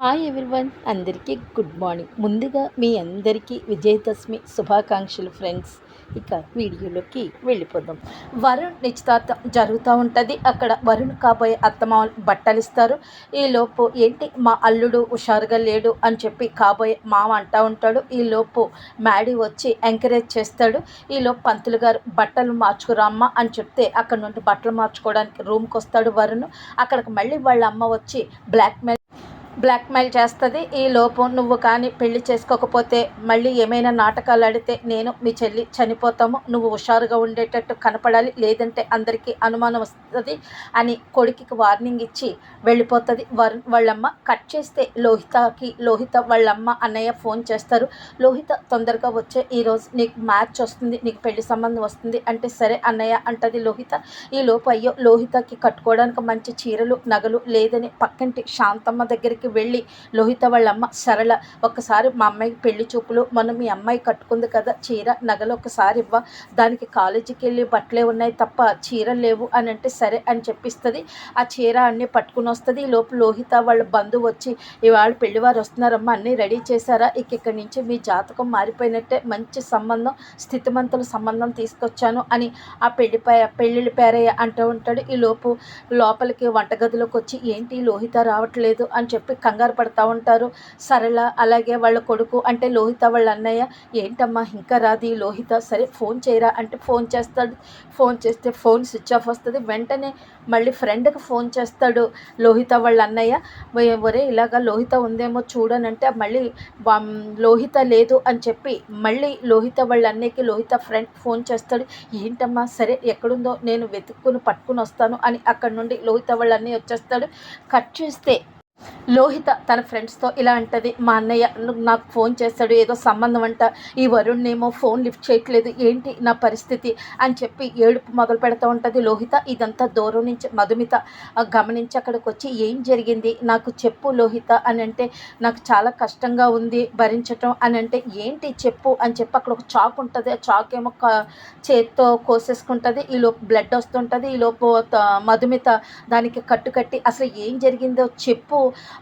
Hi everyone అందరికీ good morning ముందుగా మీ అందరికీ విజయదశమి శుభాకాంక్షలు ఫ్రెండ్స్ ఇక వీడియోలోకి వెళ్ళిపోదాం. వరుణ్ నిశ్చితార్థం జరుగుతూ ఉంటుంది. అక్కడ వరుణ్ కాబోయే అత్తమామలు బట్టలు ఇస్తారు ఈలోపు ఏంటి మా అల్లుడు హుషారుగా లేడు అని చెప్పి కాబోయే మామ అంటూ ఉంటాడు. ఈలోపు మ్యాడీ వచ్చి ఎంకరేజ్ చేస్తాడు. ఈలోపు పంతులు గారు బట్టలు మార్చుకురామ్మ అని చెప్తే అక్కడ నుండి బట్టలు మార్చుకోవడానికి రూమ్కి వస్తాడు వరుణ్. అక్కడికి మళ్ళీ వాళ్ళ అమ్మ వచ్చి బ్లాక్మెయిల్ బ్లాక్మెయిల్ చేస్తుంది. ఈ లోపు నువ్వు కానీ పెళ్ళి చేసుకోకపోతే మళ్ళీ ఏమైనా నాటకాలు ఆడితే నేను మీ చెల్లి చనిపోతాము. నువ్వు హుషారుగా ఉండేటట్టు కనపడాలి. లేదంటే అందరికీ అనుమానం వస్తుంది అని కొడుకుకి వార్నింగ్ ఇచ్చి వెళ్ళిపోతుంది. వాళ్ళమ్మ కట్ చేస్తే లోహితకి లోహిత వాళ్ళమ్మ అన్నయ్య ఫోన్ చేస్తారు. లోహిత తొందరగా వచ్చే ఈరోజు నీకు మ్యాచ్ వస్తుంది నీకు పెళ్ళి సంబంధం వస్తుంది అంటే సరే అన్నయ్య అంటది లోహిత. ఈ లోపు అయ్యో లోహితకి కట్టుకోవడానికి మంచి చీరలు నగలు లేదని పక్కింటి శాంతమ్మ దగ్గరికి దగ్గరికి వెళ్ళి లోహిత వాళ్ళ అమ్మ సరళ ఒకసారి మా అమ్మాయికి పెళ్ళి చూపులు మనం మీ అమ్మాయి కట్టుకుంది కదా చీర నగలు ఒకసారి ఇవ్వ. దానికి కాలేజీకి వెళ్ళి బట్టలే ఉన్నాయి తప్ప చీర లేవు అని అంటే సరే అని చెప్పిస్తుంది. ఆ చీర అన్నీ పట్టుకుని వస్తుంది. ఈ లోపు లోహిత వాళ్ళ బంధువు వచ్చి ఇవాళ పెళ్ళివారు వస్తున్నారమ్మా అన్నీ రెడీ చేశారా? ఇక ఇక్కడి నుంచి మీ జాతకం మారిపోయినట్టే మంచి సంబంధం స్థితిమంతుల సంబంధం తీసుకొచ్చాను అని ఆ పెళ్ళిపాయ పెళ్ళిళ్ళ పేరయ్య అంటూ ఉంటాడు. ఈ లోపు లోపలికి వంటగదిలోకి వచ్చి ఏంటి? లోహిత రావట్లేదు అని చెప్పి కంగారు పడుతూ ఉంటారు. సరళ అలాగే వాళ్ళ కొడుకు అంటే లోహిత వాళ్ళ అన్నయ్య ఏంటమ్మా ఇంకా రాది లోహిత? సరే ఫోన్ చేయరా అంటే ఫోన్ చేస్తాడు. ఫోన్ చేస్తే ఫోన్ స్విచ్ ఆఫ్ వస్తుంది. వెంటనే మళ్ళీ ఫ్రెండ్కి ఫోన్ చేస్తాడు లోహిత వాళ్ళ అన్నయ్య. ఒరే ఇలాగా లోహిత ఉందేమో చూడనంటే మళ్ళీ లోహిత లేదు అని చెప్పి మళ్ళీ లోహిత వాళ్ళ అన్నయ్యకి లోహిత ఫ్రెండ్ ఫోన్ చేస్తాడు. ఏంటమ్మా సరే ఎక్కడుందో నేను వెతుక్కుని పట్టుకుని వస్తాను అని అక్కడ నుండి లోహిత వాళ్ళ అన్నయ్య వచ్చేస్తాడు. కట్ చేస్తే లోహిత తన ఫ్రెండ్స్తో ఇలా అంటది మా అన్నయ్య నాకు ఫోన్ చేస్తాడు ఏదో సంబంధం అంట ఈ వరుణ్నేమో ఫోన్ లిఫ్ట్ చేయట్లేదు ఏంటి నా పరిస్థితి? అని చెప్పి ఏడుపు మొదలు పెడతా ఉంటుంది లోహిత. ఇదంతా దూరం నుంచి మధుమిత గమనించి అక్కడికి వచ్చి ఏం జరిగింది? నాకు చెప్పు లోహిత అని అంటే నాకు చాలా కష్టంగా ఉంది భరించటం అని అంటే ఏంటి చెప్పు అని చెప్పి అక్కడ ఒక చాక్ ఉంటుంది. ఆ చాక్ ఏమో చేత్తో కోసేసుకుంటుంది. ఈ లోపు బ్లడ్ వస్తుంటుంది. ఈ లోపు మధుమిత దానికి కట్టుకట్టి అసలు ఏం జరిగిందో చెప్పు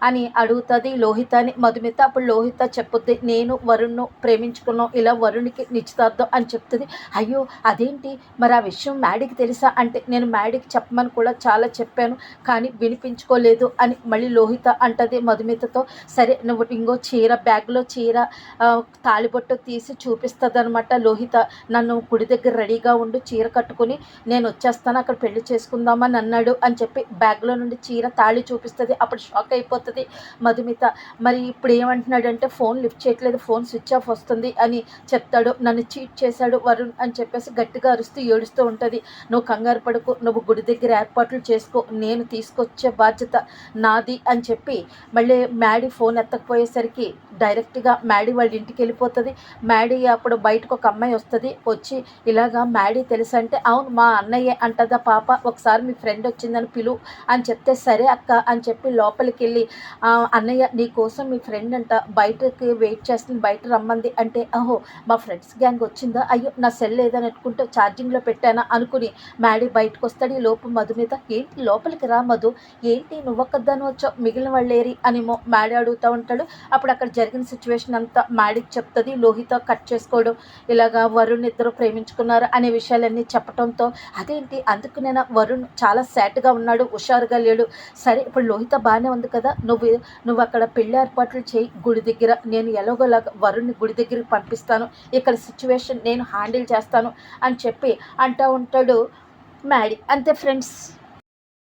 అని అడుగుతుంది లోహితని మధుమిత అప్పుడు లోహిత చెప్పుద్ది నేను వరుణ్ను ప్రేమించుకున్నాం ఇలా వరుణ్కి నిశ్చితార్థం అని చెప్తుంది. అయ్యో అదేంటి? మరి ఆ విషయం మ్యాడీకి తెలుసా? అంటే నేను మ్యాడీకి చెప్పమని కూడా చాలా చెప్పాను కానీ వినిపించుకోలేదు అని మళ్ళీ లోహిత అంటది మధుమితతో. సరే నువ్వు ఇంకో చీర బ్యాగ్లో చీర తాలిబొట్టు తీసి చూపిస్తుంది అనమాట లోహిత. నన్ను గుడి దగ్గర రెడీగా ఉండు చీర కట్టుకుని నేను వచ్చేస్తాను అక్కడ పెళ్ళి చేసుకుందామని అన్నాడు అని చెప్పి బ్యాగ్లో నుండి చీర తాళి చూపిస్తుంది. అప్పుడు షాక్ అయిపోతుంది. మధుమిత మరి ఇప్పుడు ఏమంటున్నాడంటే ఫోన్ లిఫ్ట్ చేయట్లేదు ఫోన్ స్విచ్ ఆఫ్ వస్తుంది అని చెప్తాడు. నన్ను చీట్ చేశాడు వరుణ్ అని చెప్పేసి గట్టిగా అరుస్తూ ఏడుస్తూ ఉంటుంది. నువ్వు కంగారు పడుకు నువ్వు గుడి దగ్గర ఏర్పాట్లు చేసుకో నేను తీసుకొచ్చే బాధ్యత నాది అని చెప్పి మళ్ళీ మ్యాడీ ఫోన్ ఎత్తకపోయేసరికి డైరెక్ట్గా మ్యాడీ వాళ్ళ ఇంటికి వెళ్ళిపోతుంది. మ్యాడీ అప్పుడు బయటకు ఒక అమ్మాయి వస్తుంది. వచ్చి ఇలాగా మ్యాడీ తెలుసంటే అవును మా అన్నయ్య అంటదా పాప ఒకసారి మీ ఫ్రెండ్ వచ్చిందని పిలు అని చెప్తే సరే అక్క అని చెప్పి లోపలికి వెళ్ళి అన్నయ్య నీ కోసం మీ ఫ్రెండ్ అంట బయటకి వెయిట్ చేస్తుంది బయట రమ్మంది. అంటే అహో మా ఫ్రెండ్స్ గ్యాంగ్ వచ్చిందా? అయ్యో నా సెల్ ఏదని పెట్టుకుంటే ఛార్జింగ్లో పెట్టానా? అనుకుని మ్యాడీ బయటకు వస్తాడు ఈ లోపు మధు మీద. ఏంటి లోపలికి రా మధు. ఏంటి నువ్వొక్కదాని వచ్చావు? మిగిలిన వాళ్ళు ఏరి? అని మ్యాడీ అడుగుతూ ఉంటాడు. అప్పుడు అక్కడ జరిగిన సిచ్యువేషన్ అంతా మ్యాడీకి చెప్తుంది. లోహిత కట్ చేసుకోవడం ఇలాగా వరుణ్ ఇద్దరు ప్రేమించుకున్నారు అనే విషయాలన్నీ చెప్పడంతో అదేంటి? అందుకు నేను? వరుణ్ చాలా సాడ్గా ఉన్నాడు హుషారుగా లేడు. సరే ఇప్పుడు లోహిత బాగానే ఉంది కదా? నువ్వు నువ్వు అక్కడ పెళ్ళి ఏర్పాట్లు చేయి. గుడి దగ్గర నేను ఎలాగోలాగా వరుణ్ని గుడి దగ్గరికి పంపిస్తాను. ఇక్కడ సిచ్యువేషన్ నేను హ్యాండిల్ చేస్తాను అని చెప్పి అంటూ ఉంటాడు మ్యాడీ. అంతే ఫ్రెండ్స్